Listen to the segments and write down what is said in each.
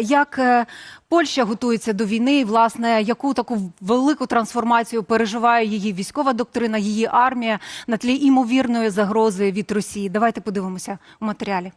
Як е, Польща готується до війни, і, власне, яку таку велику трансформацію переживає її військова доктрина, її армія на тлі імовірної загрози від Росії? Давайте подивимося у матеріалі.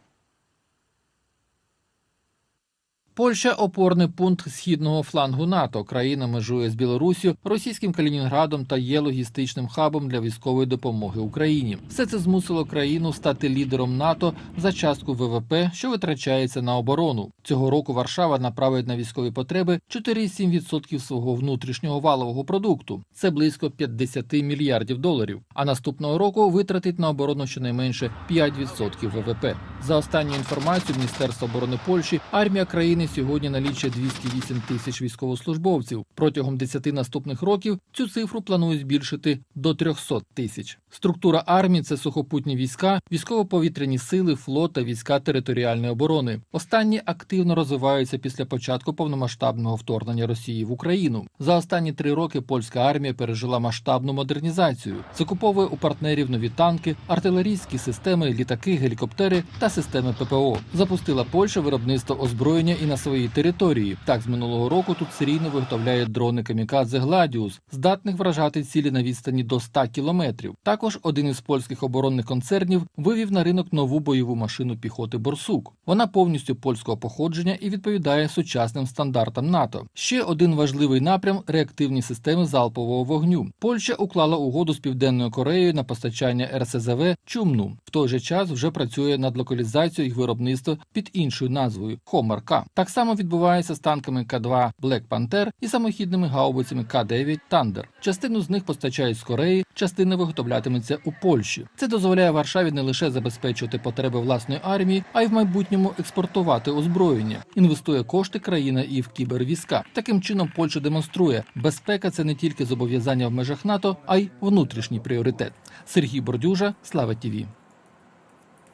Польща опорний пункт східного флангу НАТО. Країна межує з Білоруссю, російським Калінінградом та є логістичним хабом для військової допомоги Україні. Все це змусило країну стати лідером НАТО за частку ВВП, що витрачається на оборону. Цього року Варшава направить на військові потреби 4,7% свого внутрішнього валового продукту. Це близько 50 мільярдів доларів. А наступного року витратить на оборону щонайменше 5% ВВП. За останню інформацію Міністерства оборони Польщі, армія країни сьогодні налічує 208 тисяч військовослужбовців. Протягом 10 наступних років цю цифру планують збільшити до 300 тисяч. Структура армії це сухопутні війська, військово-повітряні сили, флот та війська територіальної оборони. Останні активно розвиваються після початку повномасштабного вторгнення Росії в Україну. За останні три роки польська армія пережила масштабну модернізацію, закуповує у партнерів нові танки, артилерійські системи, літаки, гелікоптери та системи ППО. Запустила Польща виробництво озброєння і на своїй території. Так, з минулого року тут серійно виготовляє дрони камікадзе Гладіус, здатних вражати цілі на відстані до 100 кілометрів. Також один із польських оборонних концернів вивів на ринок нову бойову машину піхоти Борсук. Вона повністю польського походження і відповідає сучасним стандартам НАТО. Ще один важливий напрям реактивні системи залпового вогню. Польща уклала угоду з Південною Кореєю на постачання РСЗВ Чумну. В той же час вже працює над локалізацією їх виробництва під іншою назвою Хомар К. Так само відбувається з танками К2 Black Panther і самохідними гаубицями К9 Thunder. Частину з них постачають з Кореї, частина виготовлятиметься у Польщі. Це дозволяє Варшаві не лише забезпечувати потреби власної армії, а й в майбутньому експортувати озброєння. Інвестує кошти країна і в кібервійська. Таким чином Польща демонструє, безпека це не тільки зобов'язання в межах НАТО, а й внутрішній пріоритет. Сергій Бордюжа, Слава ТІВІ.